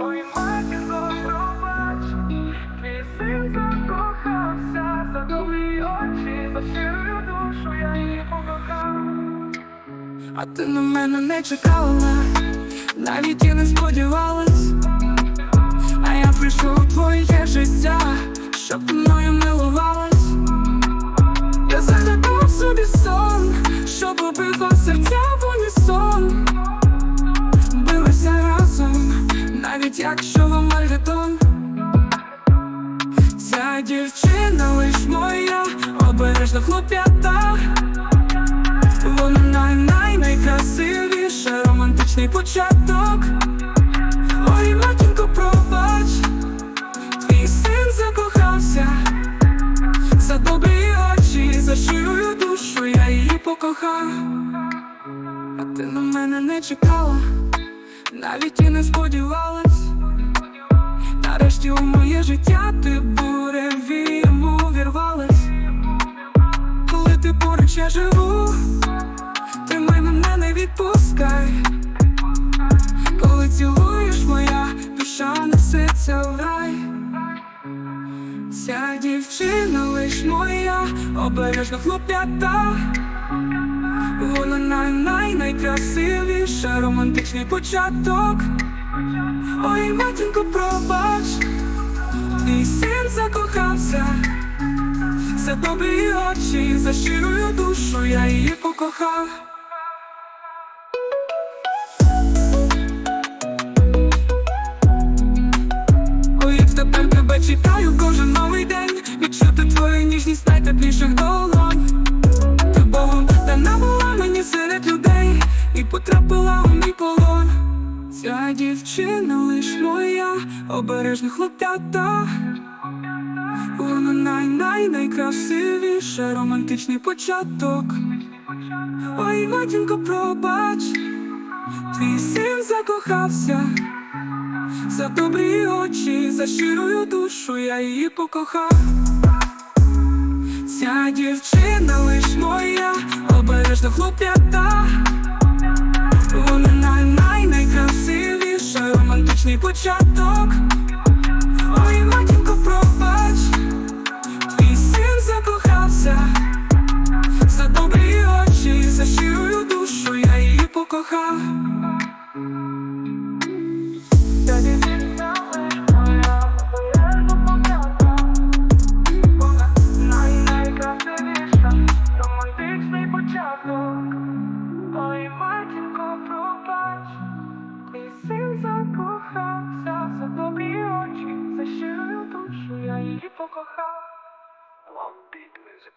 Ой, матінко, пробач, твій закохався, за добрі очі, за щиру душу я її покохав. А ти на мене не чекала, навіть і не сподівалась, а я прийшов у твоє життя, щоб ти мною милувалась. Я загадав собі сон, щоб обидва серця в унісон билися разом, навіть якщо в Маргетон. Ця дівчина лиш моя, обережна хлоп'ята. Вона най най найкрасивіша, романтичний початок. Її покохав. А ти на мене не чекала, навіть і не сподівалась. Нарешті у моє життя ти буревієм увірвалась. Коли ти поруч я живу, тримай мене не відпускай. Коли цілуєш, моя душа несеться в рай. Ця дівчина лиш моя, обережна хлоп'ята. Вона най най найкрасивіша, романтичний початок. Ой, матінко, пробач, твій син закохався. За добрі очі, за щирою душу я її покохав. Моя, обережна хлоп'ята вона най-най найкрасивіша, романтичний початок. Ой, матінко, пробач, твій син закохався, за добрі очі, за щирою душу я її покохав. Ця дівчина лиш моя, обережна хлоп'ята. Початок. Ой, матінко, пробач, твій син закохався, за добрі очі, за щирою душу я її покохав. Покохав. One big music.